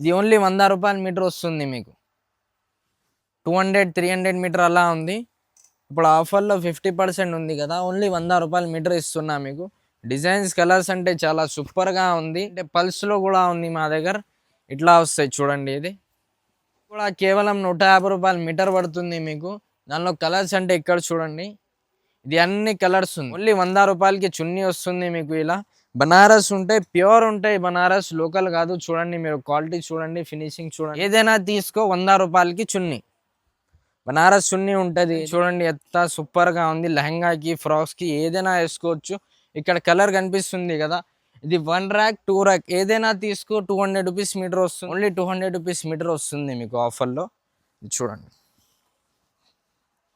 ఇది ఓన్లీ వంద రూపాయల మీటర్ వస్తుంది మీకు. Two hundred three hundred meter అలా ఉంది. ఇప్పుడు ఆఫర్లో ఫిఫ్టీ పర్సెంట్ ఉంది కదా ఓన్లీ వంద రూపాయల మీటర్ ఇస్తున్నా మీకు. డిజైన్స్ కలర్స్ అంటే చాలా సూపర్గా ఉంది. అంటే పల్స్లో కూడా ఉంది మా దగ్గర. ఇట్లా వస్తాయి చూడండి ఇది. కూడా కేవలం నూట యాభై రూపాయలు మీటర్ పడుతుంది మీకు. దానిలో కలర్స్ అంటే ఇక్కడ చూడండి. ఇది అన్ని కలర్స్ ఉంది. ఓన్లీ వంద రూపాయలకి చున్నీ వస్తుంది మీకు ఇలా. బనారస్ ఉంటాయి ప్యూర్ ఉంటాయి బనారస్ లోకల్ కాదు. చూడండి మీరు క్వాలిటీ చూడండి ఫినిషింగ్ చూడండి. ఏదైనా తీసుకో వంద రూపాయలకి చున్నీ. బనారస్ చున్నీ ఉంటుంది. చూడండి ఎంత సూపర్గా ఉంది. లెహంగాకి ఫ్రాక్స్కి ఏదైనా వేసుకోవచ్చు. ఇక్కడ కలర్ కనిపిస్తుంది కదా. ఇది వన్ ర్యాక్ టూ ర్యాక్. ఏదైనా తీసుకో టూ హండ్రెడ్ రూపీస్ మీటర్ వస్తుంది. Only two hundred rupees meter వస్తుంది మీకు ఆఫర్లో. చూడండి.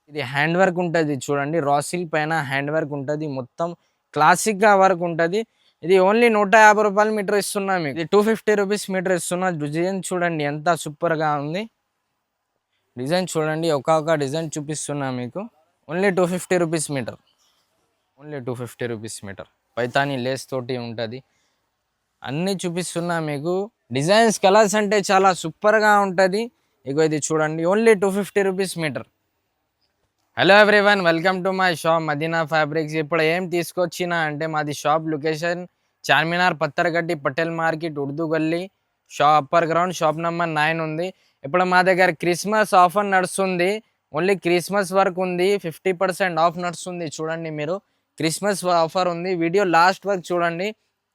ఇది హ్యాండ్ వర్క్ ఉంటుంది. చూడండి రాసిల్ పైన హ్యాండ్ వర్క్ ఉంటుంది. మొత్తం క్లాసిక్గా వర్క్ ఉంటుంది. ఇది ఓన్లీ నూట యాభై రూపాయలు మీటర్ ఇస్తున్నా మీకు. ఇది టూ ఫిఫ్టీ రూపీస్ మీటర్ ఇస్తున్నా. డిజైన్ చూడండి ఎంత సూపర్గా ఉంది. డిజైన్ చూడండి ఒక్కొక్క డిజైన్ చూపిస్తున్నా మీకు. Only two fifty rupees meter. Only two fifty rupees meter. Paithani lace తోటి ఉంటుంది. అన్నీ చూపిస్తున్నా మీకు. డిజైన్స్ కలర్స్ అంటే చాలా సూపర్గా ఉంటుంది. ఇగో ఇది చూడండి only two fifty rupees meter. Hello everyone welcome to my shop Madina fabrics ఇప్పుడు ఏం తీసుకొచ్చినా అంటే మాది shop location Charminar Pathargatti Patel market Urdu Gali shop upper ground shop number nine ఉంది. ఇప్పుడు మా దగ్గర క్రిస్మస్ ఆఫర్ నడుస్తుంది. ఓన్లీ క్రిస్మస్ వరకు ఉంది. ఫిఫ్టీ పర్సెంట్ ఆఫ్ నడుస్తుంది. చూడండి మీరు. క్రిస్మస్ ఆఫర్ ఉంది. వీడియో లాస్ట్ వరకు చూడండి.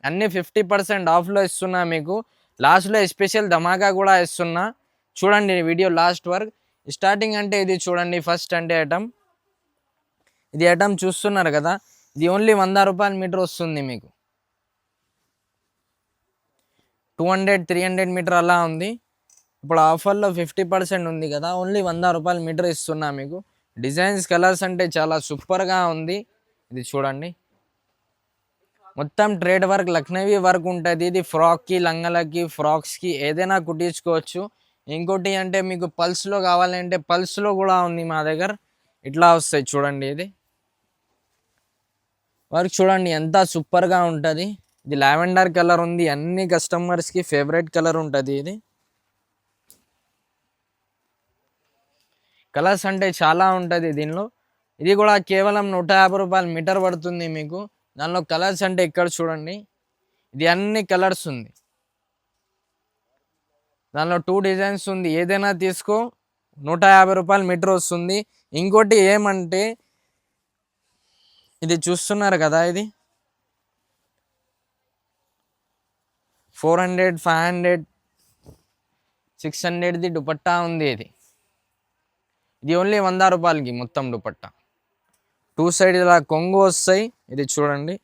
అన్ని ఫిఫ్టీ పర్సెంట్ ఆఫ్లో ఇస్తున్నా మీకు. లాస్ట్లో స్పెషల్ ధమాకా కూడా ఇస్తున్నా. చూడండి వీడియో లాస్ట్ వరకు స్టార్టింగ్ అంటే ఇది చూడండి ఫస్ట్ అంటే ఐటమ్ ఇది ఐటమ్ చూస్తున్నారు కదా? ఇది ఓన్లీ వంద రూపాయల మీటర్ వస్తుంది మీకు. Two hundred three hundred meter అలా ఉంది. ఇప్పుడు ఆఫర్లో ఫిఫ్టీ పర్సెంట్ ఉంది కదా ఓన్లీ వంద రూపాయల మీటర్ ఇస్తున్నా మీకు. డిజైన్స్ కలర్స్ అంటే చాలా సూపర్గా ఉంది. ఇది చూడండి. మొత్తం ట్రేడ్ వర్క్ లక్నవీ వర్క్ ఉంటుంది. ఇది ఫ్రాక్కి లంగలకి ఫ్రాక్స్కి ఏదైనా కుట్టించుకోవచ్చు. ఇంకోటి అంటే మీకు పల్స్లో కావాలంటే పల్స్లో కూడా ఉంది మా దగ్గర. ఇట్లా వస్తాయి చూడండి ఇది. వర్క్ చూడండి ఎంత సూపర్గా ఉంటుంది. ఇది లావెండర్ కలర్ ఉంది. అన్ని కస్టమర్స్కి ఫేవరెట్ కలర్ ఉంటుంది ఇది. కలర్స్ అంటే చాలా ఉంటుంది దీనిలో. ఇది కూడా కేవలం నూట యాభై రూపాయలు మీటర్ పడుతుంది మీకు. దానిలో కలర్స్ అంటే ఇక్కడ చూడండి. ఇది అన్ని కలర్స్ ఉంది. దానిలో టూ డిజైన్స్ ఉంది. ఏదైనా తీసుకో. నూట యాభై రూపాయలు మీటర్ వస్తుంది. ఇంకోటి ఏమంటే ఇది చూస్తున్నారు కదా ఇది? Four hundred five hundred six హండ్రెడ్ది dupatta ఉంది ఇది. ఇది ఓన్లీ వంద రూపాయలకి మొత్తం దుపట్టా. టూ సైడ్ ఇలా కొంగు వస్తాయి. ఇది చూడండి.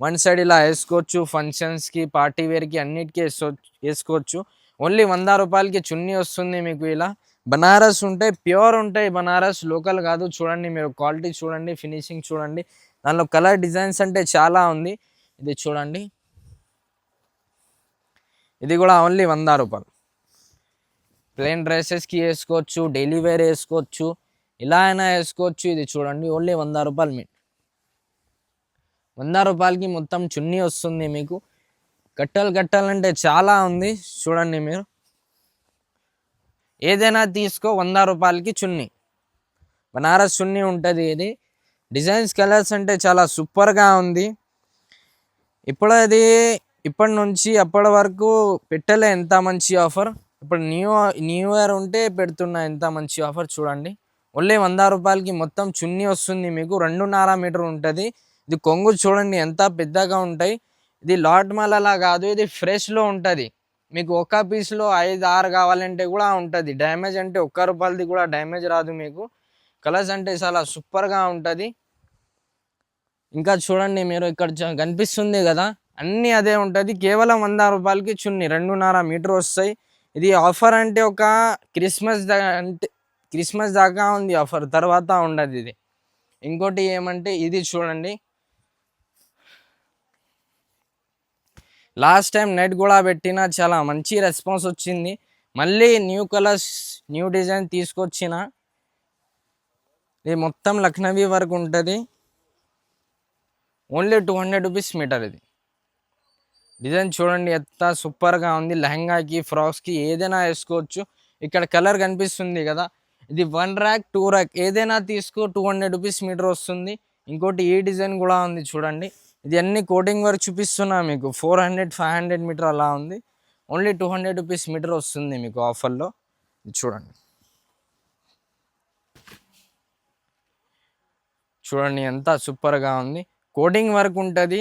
వన్ సైడ్ ఇలా వేసుకోవచ్చు. ఫంక్షన్స్కి పార్టీ వేర్కి అన్నిటికీ వేసుకో వేసుకోవచ్చు. ఓన్లీ వంద రూపాయలకి చున్నీ వస్తుంది మీకు ఇలా. బనారస్ ఉంటాయి ప్యూర్ ఉంటాయి బనారస్. లోకల్ కాదు చూడండి మీరు క్వాలిటీ చూడండి ఫినిషింగ్ చూడండి. దానిలో కలర్ డిజైన్స్ అంటే చాలా ఉంది. ఇది చూడండి. ఇది కూడా ఓన్లీ వంద రూపాయలు. ప్లెయిన్ డ్రెస్సెస్కి వేసుకోవచ్చు డైలీ వేర్ వేసుకోవచ్చు ఇలా అయినా వేసుకోవచ్చు. ఇది చూడండి ఓన్లీ వంద రూపాయలు మీ వంద రూపాయలకి మొత్తం చున్నీ వస్తుంది మీకు. కట్టలు కట్టాలంటే చాలా ఉంది. చూడండి మీరు. ఏదైనా తీసుకో వంద రూపాయలకి చున్నీ. బనారస్ చున్నీ ఉంటుంది ఇది. డిజైన్స్ కలర్స్ అంటే చాలా సూపర్గా ఉంది. ఇప్పుడు అది ఇప్పటి నుంచి అప్పటి వరకు పెట్టలే ఎంత మంచి ఆఫర్. ఇప్పుడు న్యూ న్యూ ఇయర్ ఉంటే పెడుతున్నా ఎంత మంచి ఆఫర్ చూడండి. ఓన్లీ వంద రూపాయలకి మొత్తం చున్నీ వస్తుంది మీకు. రెండున్నర మీటర్ ఉంటుంది. ఇది కొంగు చూడండి ఎంత పెద్దగా ఉంటాయి. ఇది లాట్ మాల్ అలా కాదు ఇది ఫ్రెష్లో ఉంటుంది. మీకు ఒక్క పీస్లో ఐదు ఆరు కావాలంటే కూడా ఉంటుంది. డ్యామేజ్ అంటే ఒక్క రూపాయలది కూడా డ్యామేజ్ రాదు మీకు. కలర్స్ అంటే చాలా సూపర్గా ఉంటుంది. ఇంకా చూడండి మీరు ఇక్కడ కనిపిస్తుంది కదా? అన్నీ అదే ఉంటుంది. కేవలం వంద రూపాయలకి చున్ని రెండున్నర మీటర్ వస్తాయి. ఇది ఆఫర్ అంటే ఒక క్రిస్మస్ దా అంటే క్రిస్మస్ దాకా ఉంది ఆఫర్ తర్వాత ఉండదు ఇది. ఇంకోటి ఏమంటే ఇది చూడండి. లాస్ట్ టైం నెట్ కూడా పెట్టిన చాలా మంచి రెస్పాన్స్ వచ్చింది. మళ్ళీ న్యూ కలర్స్ న్యూ డిజైన్ తీసుకొచ్చిన ఇది మొత్తం లక్నవీ వరకు ఉంటుంది. Only two hundred rupees meter ఇది. డిజైన్ చూడండి ఎంత సూపర్గా ఉంది. లెహంగాకి ఫ్రాక్స్కి ఏదైనా వేసుకోవచ్చు. ఇక్కడ కలర్ కనిపిస్తుంది కదా. ఇది వన్ ర్యాక్ టూ ర్యాక్ ఏదైనా తీసుకో టూ హండ్రెడ్ రూపీస్ మీటర్ వస్తుంది. ఇంకోటి ఈ డిజైన్ కూడా ఉంది చూడండి. ఇది అన్ని కోటింగ్ వర్క్ చూపిస్తున్నా మీకు. Four hundred five hundred meter అలా ఉంది. Only two hundred rupees meter వస్తుంది మీకు ఆఫర్లో. చూడండి. చూడండి ఎంత సూపర్గా ఉంది. కోటింగ్ వర్క్ ఉంటుంది.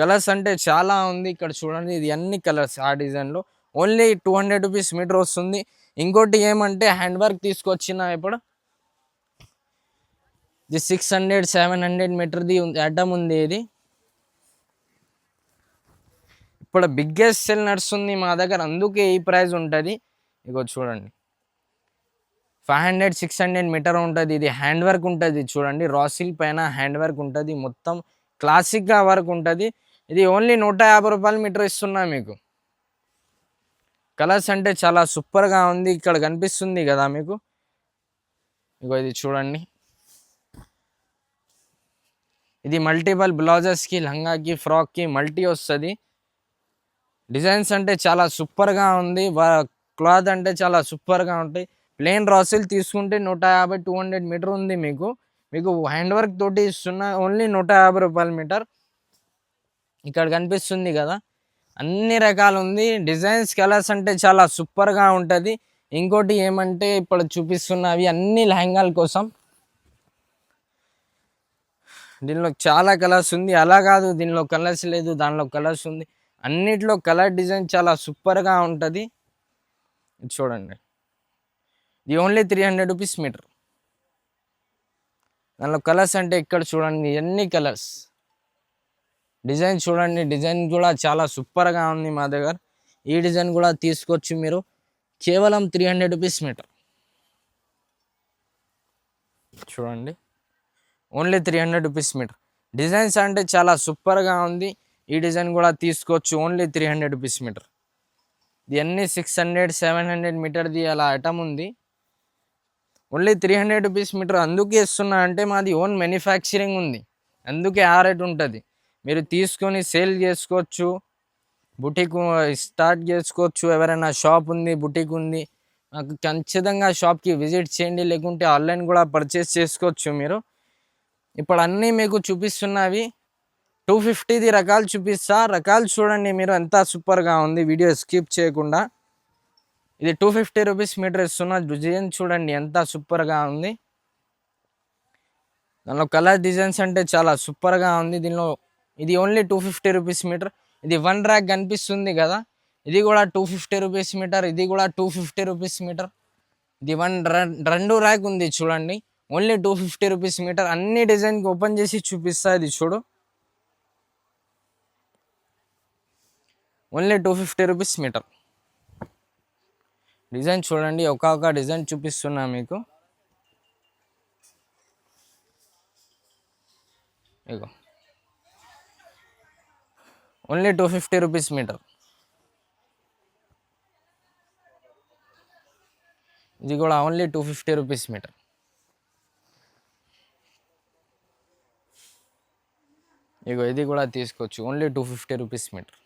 కలర్స్ అంటే చాలా ఉంది. ఇక్కడ చూడండి ఇది అన్ని కలర్స్ ఆ డిజైన్లో. Only two hundred rupees meter వస్తుంది. ఇంకోటి ఏమంటే హ్యాండ్ వర్క్ తీసుకొచ్చిన ఇప్పుడు ఇది సిక్స్ హండ్రెడ్ సెవెన్ హండ్రెడ్ మీటర్ది ఐటమ్ ఉంది ఇది. ఇప్పుడు బిగ్గెస్ట్ సెల్ నడుస్తుంది మా దగ్గర. అందుకే ఈ ప్రైస్ ఉంటుంది. ఇగో చూడండి. Five hundred six hundred meter ఉంటుంది. ఇది హ్యాండ్ వర్క్ ఉంటుంది. చూడండి. రాసిల్ పైన హ్యాండ్ వర్క్ ఉంటుంది. మొత్తం క్లాసిక్గా వర్క్ ఉంటుంది. ఇది ఓన్లీ నూట యాభై రూపాయలు మీటర్ ఇస్తున్నా మీకు. కలర్స్ అంటే చాలా సూపర్గా ఉంది. ఇక్కడ కనిపిస్తుంది కదా మీకు. ఇగో ఇది చూడండి. ఇది మల్టిపల్ బ్లౌజెస్కి లంగాకి ఫ్రాక్కి మల్టీ వస్తుంది. డిజైన్స్ అంటే చాలా సూపర్గా ఉంది. క్లాత్ అంటే చాలా సూపర్గా ఉంటాయి. ప్లెయిన్ రాసిల్ తీసుకుంటే నూట యాభై టూ హండ్రెడ్ మీటర్ ఉంది మీకు. మీకు హ్యాండ్ వర్క్ తోటి సున్నా ఓన్లీ నూట యాభై రూపాయల మీటర్. ఇక్కడ కనిపిస్తుంది కదా. అన్ని రకాలు ఉంది. డిజైన్స్ కలర్స్ అంటే చాలా సూపర్గా ఉంటుంది. ఇంకోటి ఏమంటే ఇప్పుడు చూపిస్తున్నవి అన్ని లెహంగాల కోసం. దీనిలో చాలా కలర్స్ ఉంది. అలా కాదు. దీనిలో కలర్స్ లేదు. దానిలో కలర్స్ ఉంది. అన్నిట్లో కలర్ డిజైన్ చాలా సూపర్గా ఉంటుంది. ఇది చూడండి. ఇది only three hundred rupees meter. దానిలో కలర్స్ అంటే ఇక్కడ చూడండి ఎన్ని కలర్స్. డిజైన్ చూడండి డిజైన్ కూడా చాలా సూపర్గా ఉంది మా దగ్గర. ఈ డిజైన్ కూడా తీసుకొచ్చి మీరు. కేవలం త్రీ హండ్రెడ్ రూపీస్ మీటర్. చూడండి. Only three hundred rupees meter. Designs అంటే చాలా సూపర్గా ఉంది. ఈ డిజైన్ కూడా తీసుకోవచ్చు. Only three hundred rupees meter ఇవన్నీ సిక్స్ హండ్రెడ్ సెవెన్ హండ్రెడ్ మీటర్ది అలా ఐటమ్ ఉంది. Only three hundred rupees meter అందుకే ఇస్తున్నా అంటే మాది ఓన్ మ్యానుఫ్యాక్చరింగ్ ఉంది. అందుకే ఆ రేట్ ఉంటుంది. మీరు తీసుకొని సేల్ చేసుకోవచ్చు. బుటీక్ స్టార్ట్ చేసుకోవచ్చు. ఎవరైనా షాప్ ఉంది బుటీక్ ఉంది నాకు ఖచ్చితంగా షాప్కి విజిట్ చేయండి. లేకుంటే ఆన్లైన్ కూడా పర్చేస్ చేసుకోవచ్చు మీరు. ఇప్పుడు అన్నీ మీకు చూపిస్తున్నవి. టూ ఫిఫ్టీది రకాలు చూపిస్తా. రకాలు చూడండి మీరు ఎంత సూపర్గా ఉంది. వీడియో స్కిప్ చేయకుండా. ఇది టూ ఫిఫ్టీ రూపీస్ మీటర్ ఇస్తున్న. డిజైన్ చూడండి ఎంత సూపర్గా ఉంది. దానిలో కలర్ డిజైన్స్ అంటే చాలా సూపర్గా ఉంది. దీనిలో ఇది only two fifty rupees meter. ఇది వన్ ర్యాక్ కనిపిస్తుంది కదా. ఇది కూడా టూ ఫిఫ్టీ రూపీస్ మీటర్. ఇది కూడా టూ ఫిఫ్టీ రూపీస్ మీటర్. ఇది వన్ రెండు ర్యాక్ ఉంది చూడండి. Only two fifty rupees meter. అన్ని డిజైన్కి ఓపెన్ చేసి చూపిస్తా ఇది చూడు. Only two fifty rupees meter. Design చూడండి ఒక్కొక్క ఒక డిజైన్ చూపిస్తున్నా మీకు. ఇగో. Only two fifty rupees meter. ఇది కూడా only two fifty rupees meter. ఇగో ఇది కూడా తీసుకోవచ్చు. Only two fifty rupees meter.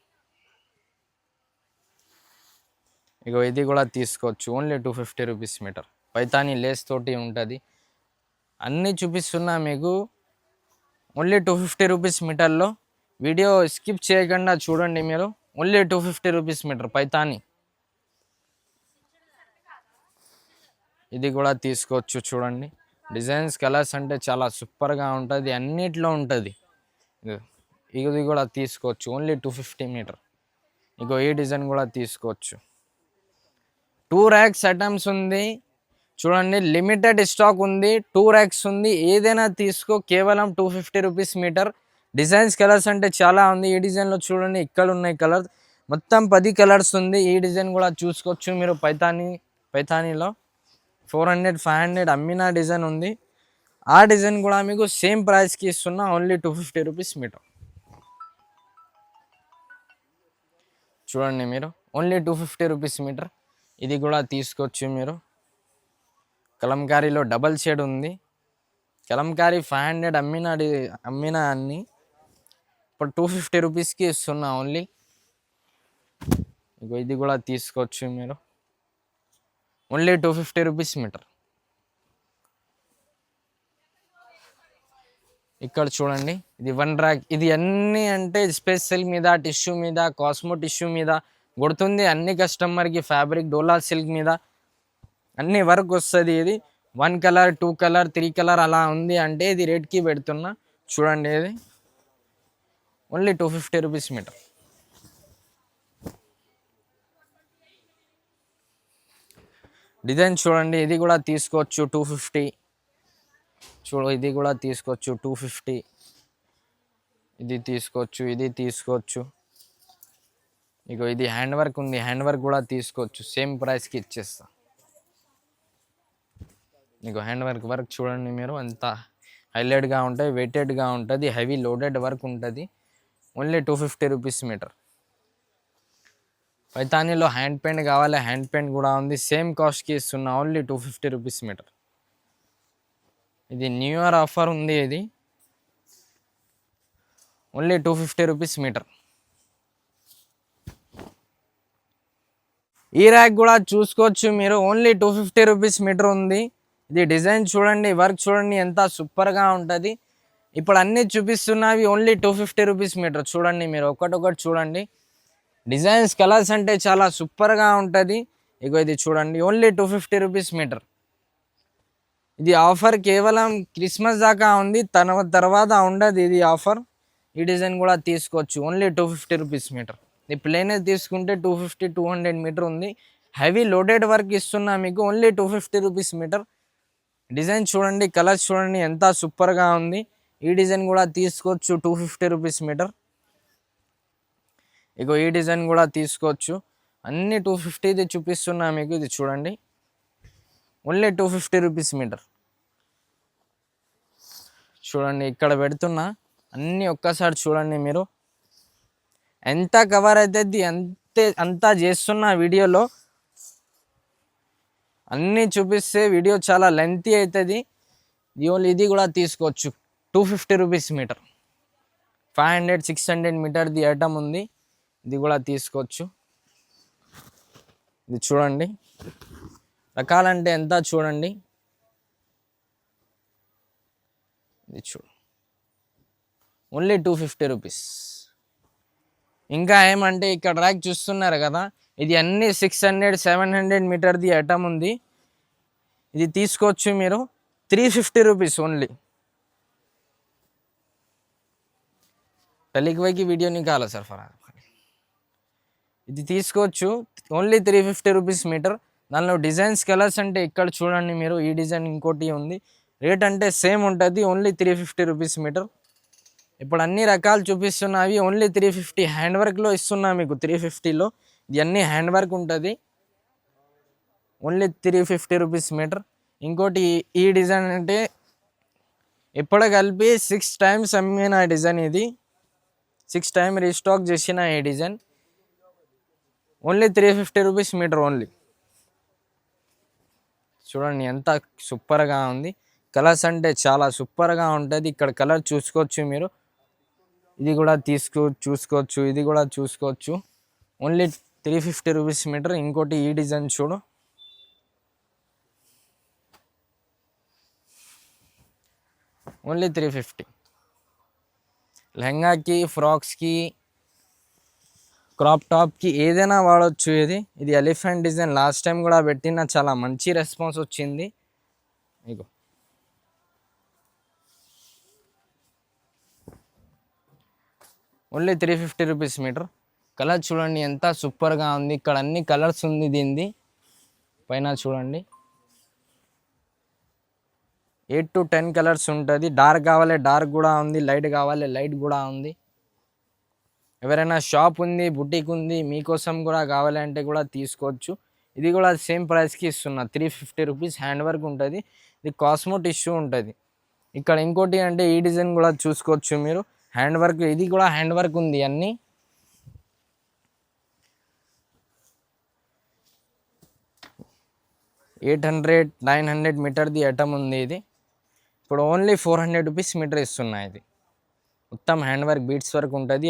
ఇగో ఇది కూడా తీసుకోవచ్చు. Only two fifty rupees meter Paithani lace తోటి ఉంటుంది. అన్నీ చూపిస్తున్నా మీకు. ఓన్లీ టూ ఫిఫ్టీ రూపీస్ మీటర్లో వీడియో స్కిప్ చేయకుండా చూడండి మీరు. Only two fifty rupees meter Paithani. ఇది కూడా తీసుకోవచ్చు చూడండి. డిజైన్స్ కలర్స్ అంటే చాలా సూపర్గా ఉంటుంది. అన్నిట్లో ఉంటుంది. ఇది కూడా తీసుకోవచ్చు. ఓన్లీ టూ ఫిఫ్టీ మీటర్ ఇగో ఈ డిజైన్ కూడా తీసుకోవచ్చు. టూ ర్యాక్స్ ఐటమ్స్ ఉంది. చూడండి లిమిటెడ్ స్టాక్ ఉంది. టూ ర్యాక్స్ ఉంది. ఏదైనా తీసుకో కేవలం two fifty rupees meter. Designs colours అంటే చాలా ఉంది. ఈ డిజైన్లో చూడండి ఇక్కడ ఉన్నాయి కలర్స్. మొత్తం పది కలర్స్ ఉంది. ఈ డిజైన్ కూడా చూసుకోవచ్చు మీరు పైతానీ పైతానీలో. ఫోర్ హండ్రెడ్ ఫైవ్ హండ్రెడ్ అమ్మిన డిజైన్ ఉంది. ఆ డిజైన్ కూడా మీకు సేమ్ ప్రైస్కి ఇస్తున్నా only two fifty rupees meter. చూడండి మీరు only two fifty rupees meter. ఇది కూడా తీసుకోవచ్చు మీరు. కలంకారీలో డబల్ షేడ్ ఉంది. కలంకారీ ఫైవ్ హండ్రెడ్ అమ్మిన అమ్మిన అన్ని. ఇప్పుడు టూ ఫిఫ్టీ రూపీస్కి ఇస్తున్నా ఓన్లీ. ఇగో ఇది కూడా తీసుకోవచ్చు మీరు. Only two fifty rupees meter. ఇక్కడ చూడండి. ఇది వన్ ర్యాక్. ఇది అన్నీ అంటే స్పెషల్ మీద టిష్యూ మీద కాస్మో టిష్యూ మీద కొడుతుంది. అన్ని కస్టమర్కి ఫ్యాబ్రిక్ డోలా సిల్క్ మీద అన్ని వర్క్ వస్తుంది. ఇది one colour two colour three colour అలా ఉంది అంటే ఇది రేట్కి పెడుతున్నా. చూడండి ఇది. Only two fifty rupees meter design చూడండి. ఇది కూడా తీసుకోవచ్చు టూ ఫిఫ్టీ చూడు ఇది కూడా తీసుకోవచ్చు టూ ఫిఫ్టీ ఇది తీసుకోవచ్చు ఇది తీసుకోవచ్చు. ఇగో ఇది హ్యాండ్ వర్క్ ఉంది. హ్యాండ్ వర్క్ కూడా తీసుకోవచ్చు. సేమ్ ప్రైస్కి ఇచ్చేస్తా. మీకు హ్యాండ్ వర్క్ వర్క్ చూడండి మీరు. అంత హైలైట్గా ఉంటాయి. వెయిటెడ్గా ఉంటుంది. హెవీ లోడెడ్ వర్క్ ఉంటుంది. Only two fifty rupees meter. పైతానీలో hand paint కావాలి. హ్యాండ్ పెయింట్ కూడా ఉంది. సేమ్ కాస్ట్కి ఇస్తున్నా only two fifty rupees meter. ఇది న్యూ ఇయర్ ఆఫర్ ఉంది ఇది. Only two fifty rupees meter. ఈ ర్యాక్ కూడా చూసుకోవచ్చు మీరు. Only two fifty rupees meter ఉంది. ఇది డిజైన్ చూడండి వర్క్ చూడండి ఎంత సూపర్గా ఉంటుంది. ఇప్పుడు అన్నీ చూపిస్తున్నవి only two fifty rupees meter చూడండి మీరు ఒకటొకటి చూడండి. డిజైన్స్ కలర్స్ అంటే చాలా సూపర్గా ఉంటుంది. ఇగో ఇది చూడండి only two fifty rupees meter ఇది ఆఫర్ కేవలం క్రిస్మస్ దాకా ఉంది. తన తర్వాత ఉండదు ఇది ఆఫర్ ఈ డిజైన్ కూడా తీసుకోవచ్చు. Only two fifty rupees meter ఈ ప్లేన్ తీసుకుంటే two fifty two hundred meter ఉంది. హెవీ లోడెడ్ వర్క్ ఇస్తున్నా మీకు only two fifty rupees meter. Design చూడండి కలర్స్ చూడండి ఎంత సూపర్గా ఉంది. ఈ డిజైన్ కూడా తీసుకోవచ్చు టూ ఫిఫ్టీ రూపీస్ మీటర్. ఇగో ఈ డిజైన్ కూడా తీసుకోవచ్చు. అన్ని టూ ఫిఫ్టీది చూపిస్తున్నా మీకు ఇది చూడండి. Only two fifty rupees meter. చూడండి ఇక్కడ పెడుతున్నా. అన్నీ ఒక్కసారి చూడండి మీరు. ఎంత కవర్ అవుతుంది అంతే అంతా చేస్తున్న వీడియోలో. అన్నీ చూపిస్తే వీడియో చాలా లెంతీ అవుతుంది ఓన్లీ ఇది కూడా తీసుకోవచ్చు. Two fifty rupees meter five hundred six hundred మీటర్ది item ఉంది. ఇది కూడా తీసుకోవచ్చు. ఇది చూడండి. రకాలంటే ఎంత చూడండి. ఇది చూడు. ఓన్లీ టూ ఫిఫ్టీ రూపీస్ ఇంకా ఏమంటే ఇక్కడ ర్యాక్ చూస్తున్నారు కదా ఇది అన్ని సిక్స్ హండ్రెడ్ సెవెన్ హండ్రెడ్ మీటర్ది ఐటమ్ ఉంది. ఇది తీసుకోవచ్చు మీరు. త్రీ ఫిఫ్టీ రూపీస్ ఓన్లీ టెలిక్వైకి పోయి వీడియో నికాల సార్ ఇది తీసుకోవచ్చు. Only three fifty rupees meter దానిలో డిజైన్స్ కలర్స్ అంటే ఇక్కడ చూడండి మీరు ఈ డిజైన్ ఇంకోటి ఉంది. రేట్ అంటే సేమ్ ఉంటుంది only three fifty rupees meter ఇప్పుడు అన్ని రకాలు చూపిస్తున్నవి. ఓన్లీ త్రీ ఫిఫ్టీ హ్యాండ్ వర్క్లో ఇస్తున్నా మీకు. త్రీ ఫిఫ్టీలో ఇది అన్ని హ్యాండ్ వర్క్ ఉంటుంది. Only three fifty rupees meter ఇంకోటి ఈ- ఈ డిజైన్ అంటే ఇప్పుడు కలిపి సిక్స్ టైమ్స్ అమ్మిన డిజైన్ ఇది. సిక్స్ టైమ్ రీస్టాక్ చేసిన ఈ design. Only three fifty rupees meter only చూడండి ఎంత సూపర్గా ఉంది. కలర్స్ అంటే చాలా సూపర్గా ఉంటుంది. ఇక్కడ కలర్ చూసుకోవచ్చు మీరు. ఇది కూడా తీసుకో చూసుకోవచ్చు ఇది కూడా చూసుకోవచ్చు. Only three fifty rupees metre ఇంకోటి ఈ డిజైన్ చూడు. ఓన్లీ త్రీ ఫిఫ్టీ లెహంగాకి ఫ్రాక్స్కి క్రాప్ టాప్కి ఏదైనా వాడవచ్చు ఇది. ఇది ఎలిఫెంట్ డిజైన్. లాస్ట్ టైం కూడా పెట్టిన చాలా మంచి రెస్పాన్స్ వచ్చింది. ఇగో. Only three fifty rupees meter colour చూడండి ఎంత సూపర్గా ఉంది. ఇక్కడ అన్ని కలర్స్ ఉంది దీనిది. పైన చూడండి. ఎయిట్ టు టెన్ కలర్స్ ఉంటుంది. డార్క్ కావాలి డార్క్ కూడా ఉంది. లైట్ కావాలి లైట్ కూడా ఉంది. ఎవరైనా షాప్ ఉంది బుటీక్ ఉంది మీకోసం కూడా కావాలంటే కూడా తీసుకోవచ్చు. ఇది కూడా సేమ్ ప్రైస్కి ఇస్తున్నా. Three fifty rupees hand work ఉంటుంది. ఇది కాస్మో టిష్యూ ఉంటుంది. ఇక్కడ ఇంకోటి అంటే ఈ డిజైన్ కూడా చూసుకోవచ్చు మీరు. హ్యాండ్ వర్క్ ఇది కూడా హ్యాండ్ వర్క్ ఉంది అన్నీ. ఎయిట్ హండ్రెడ్ నైన్ హండ్రెడ్ మీటర్ది ఐటమ్ ఉంది ఇది. ఇప్పుడు only four hundred rupees meter ఇస్తున్నాయి ఇది. మొత్తం హ్యాండ్ వర్క్ బీట్స్ వర్క్ ఉంటుంది.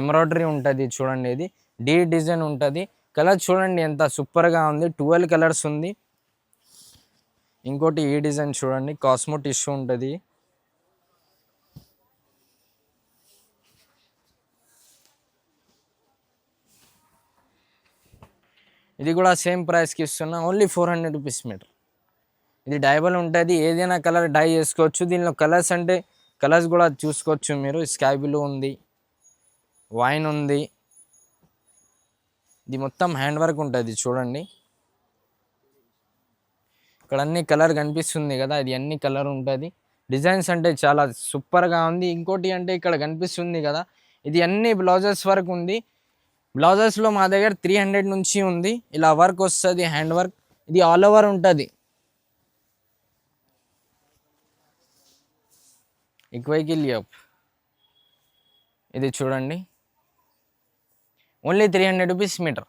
ఎంబ్రాయిడరీ ఉంటుంది చూడండి ఇది. డీ డిజైన్ ఉంటుంది. కలర్ చూడండి ఎంత సూపర్గా ఉంది. ట్వెల్వ్ కలర్స్ ఉంది. ఇంకోటి e ఈ డిజైన్ చూడండి. కాస్మో టిష్యూ ఉంటుంది. ఇది కూడా సేమ్ ప్రైస్కి ఇస్తున్నా. Only four hundred rupees meter ఇది డైబల్ ఉంటుంది. ఏదైనా కలర్ డై చేసుకోవచ్చు. దీనిలో కలర్స్ అంటే కలర్స్ కూడా చూసుకోవచ్చు మీరు. స్కై బ్లూ ఉంది. వైన్ ఉంది. ఇది మొత్తం హ్యాండ్ వర్క్ ఉంటుంది చూడండి. ఇక్కడ అన్ని కలర్ కనిపిస్తుంది కదా. ఇది అన్ని కలర్ ఉంటుంది. డిజైన్స్ అంటే చాలా సూపర్గా ఉంది. ఇంకోటి అంటే ఇక్కడ కనిపిస్తుంది కదా. ఇది అన్ని బ్లౌజెస్ వరకు ఉంది. బ్లౌజెస్లో మా దగ్గర త్రీ హండ్రెడ్ నుంచి ఉంది. ఇలా వర్క్ వస్తుంది హ్యాండ్ వర్క్ ఇది ఆల్ ఓవర్ ఉంటుంది. ఇక్వైకి లియప్ ఇది చూడండి. Only three hundred rupees meter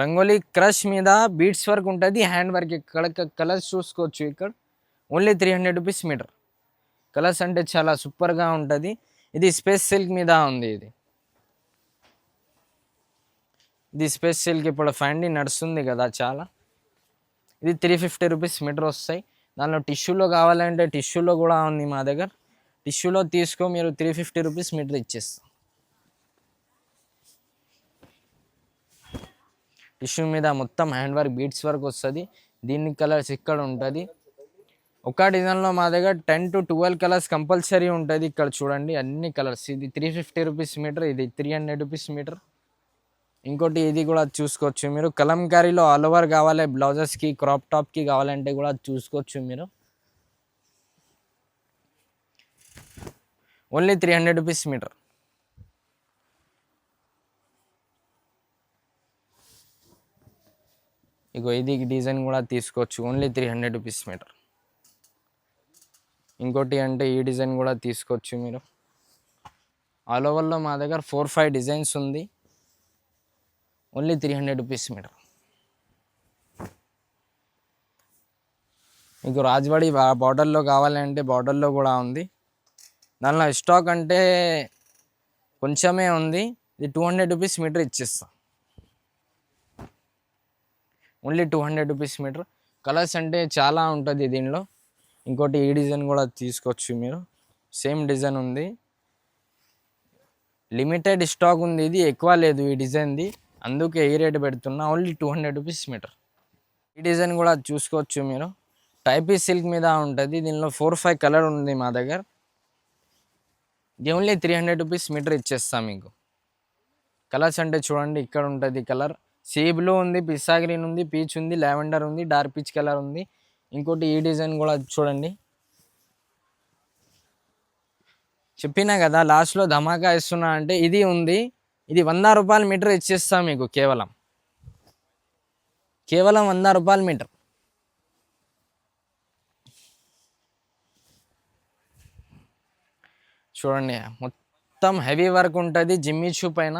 rangoli crush మీద బీట్స్ వర్క్ ఉంటుంది హ్యాండ్ వర్క్ ఇక్కడ కలర్స్ చూసుకోవచ్చు ఇక్కడ. Only three hundred rupees meter colours అంటే చాలా సూపర్గా ఉంటుంది. ఇది స్పేస్ సిల్క్ మీద ఉంది ఇది. ఇది స్పెషల్కి ఇప్పుడు ఫ్యాండీ నడుస్తుంది కదా చాలా. ఇది త్రీ ఫిఫ్టీ రూపీస్ మీటర్ వస్తాయి. దానిలో టిష్యూలో కావాలంటే టిష్యూలో కూడా ఉంది మా దగ్గర. టిష్యూలో తీసుకో మీరు త్రీ ఫిఫ్టీ రూపీస్ మీటర్ ఇచ్చేస్తాం. టిష్యూ మీద మొత్తం హ్యాండ్ వర్క్ బీట్స్ వర్క్ వస్తుంది. దీని కలర్స్ ఇక్కడ ఉంటుంది. ఒక డిజైన్లో మా దగ్గర ten to twelve colours compulsory ఉంటుంది ఇక్కడ చూడండి. అన్ని కలర్స్ ఇది త్రీ ఫిఫ్టీ రూపీస్ మీటర్ ఇది త్రీ హండ్రెడ్ రూపీస్ మీటర్ ఇంకోటి ఇది కూడా చూసుకోవచ్చు మీరు. కలంకారీలో ఆల్ ఓవర్ కావాలి బ్లౌజెస్కి క్రాప్ టాప్కి కావాలంటే కూడా చూసుకోవచ్చు మీరు. Only three hundred rupees meter ఇగో ఇది డిజైన్ కూడా తీసుకోవచ్చు. Only three hundred rupees meter ఇంకోటి అంటే ఈ డిజైన్ కూడా తీసుకోవచ్చు మీరు. ఆల్ ఓవర్లో మా దగ్గర ఫోర్ ఫైవ్ డిజైన్స్ ఉంది. Only three hundred rupees meter మీకు రాజవాడి బార్డర్లో కావాలంటే బార్డర్లో కూడా ఉంది. దానిలో స్టాక్ అంటే కొంచెమే ఉంది. ఇది టూ హండ్రెడ్ రూపీస్ మీటర్ ఇచ్చేస్తా. Only two hundred rupees meter. Colours అంటే చాలా ఉంటుంది దీనిలో. ఇంకోటి ఈ డిజైన్ కూడా తీసుకోవచ్చు మీరు. సేమ్ డిజైన్ ఉంది. లిమిటెడ్ స్టాక్ ఉంది. ఇది ఎక్కువ లేదు ఈ డిజైన్ది. అందుకే ఈ రేట్ పెడుతున్నా only two hundred rupees meter. ఈ డిజైన్ కూడా చూసుకోవచ్చు మీరు. టైపీ సిల్క్ మీద ఉంటుంది. దీనిలో ఫోర్ ఫైవ్ కలర్ ఉంది మా దగ్గర. ఇది only three hundred rupees metre ఇచ్చేస్తాం మీకు. కలర్స్ అంటే చూడండి ఇక్కడ ఉంటుంది కలర్. సీ బ్లూ ఉంది పిస్సా గ్రీన్ ఉంది పీచ్ ఉంది లావెండర్ ఉంది డార్క్ పీచ్ కలర్ ఉంది. ఇంకోటి ఈ డిజైన్ కూడా చూడండి. చెప్పినా కదా లాస్ట్లో ధమాకా ఇస్తున్నా అంటే ఇది ఉంది. ఇది వంద రూపాయల మీటర్ ఇచ్చేస్తాం మీకు కేవలం. కేవలం వంద రూపాయల మీటర్. చూడండి మొత్తం హెవీ వర్క్ ఉంటుంది జిమ్మి షూ పైన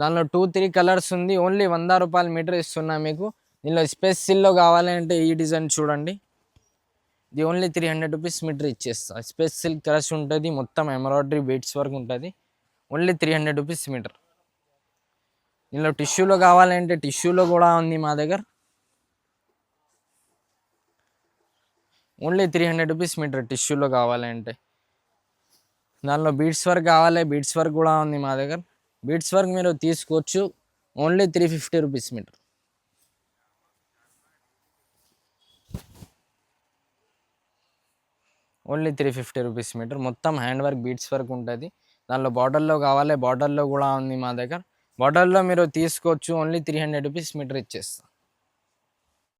దానిలో టూ త్రీ కలర్స్ ఉంది ఓన్లీ వంద రూపాయల మీటర్ ఇస్తున్నా మీకు. దీనిలో స్పేస్ సిల్లో కావాలంటే ఈ డిజైన్ చూడండి. ఇది only three hundred rupees meter ఇచ్చేస్తా. స్పేస్ సిల్క్ కలర్స్ ఉంటుంది మొత్తం ఎంబ్రాయిడరీ బీట్స్ వరకు ఉంటుంది. Only three hundred rupees meter దీనిలో టిష్యూలో కావాలంటే టిష్యూలో కూడా ఉంది మా దగ్గర. Only three hundred rupees meter టిష్యూలో కావాలంటే. దానిలో బీడ్స్ వర్క్ కావాలి బీడ్స్ వర్క్ కూడా ఉంది మా దగ్గర. బీడ్స్ వర్క్ మీరు తీసుకోవచ్చు only three fifty rupees meter only three fifty rupees meter మొత్తం హ్యాండ్ వర్క్ బీడ్స్ వర్క్ ఉంటుంది. దానిలో బార్డర్లో కావాలి బార్డర్లో కూడా ఉంది మా దగ్గర. బార్డర్లో మీరు తీసుకోవచ్చు only three hundred rupees meter ఇచ్చేస్తాం.